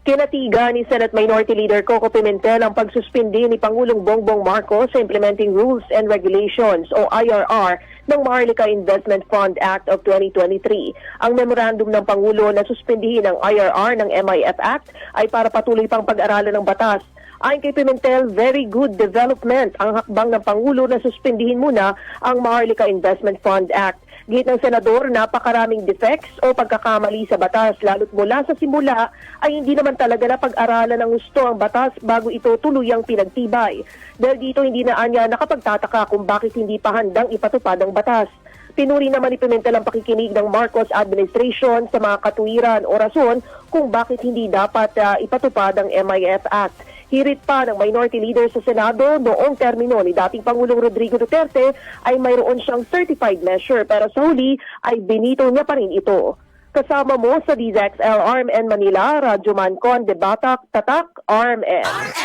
Kinatiga ni Senate Minority Leader Coco Pimentel ang pagsuspindi ni Pangulong Bongbong Marcos sa Implementing Rules and Regulations o IRR ng Maharlika Investment Fund Act of 2023. Ang memorandum ng Pangulo na suspindihin ang IRR ng MIF Act ay para patuloy pang pag-aralan ng batas. Ayon kay Pimentel, very good development ang hakbang ng Pangulo na suspindihin muna ang Maharlika Investment Fund Act. Git ng Senador, napakaraming defects o pagkakamali sa batas lalo't mula sa simula ay hindi naman talaga na pag-aralan ng gusto ang batas bago ito tuluyang pinagtibay. Dahil dito hindi na anya nakapagtataka kung bakit hindi pa handang ipatupad ang batas. Pinuri naman ni Pimentel ang pakikinig ng Marcos administration sa mga katuwiran o rason kung bakit hindi dapat ah, ipatupad ang MIF Act. Hirit pa ng minority leader sa Senado noong termino ni dating Pangulong Rodrigo Duterte ay mayroon siyang certified measure pero sa huli ay binito niya pa rin ito. Kasama mo sa DZXL RMN Manila, Radyo Mancon, Debatak, Tatak, RMN.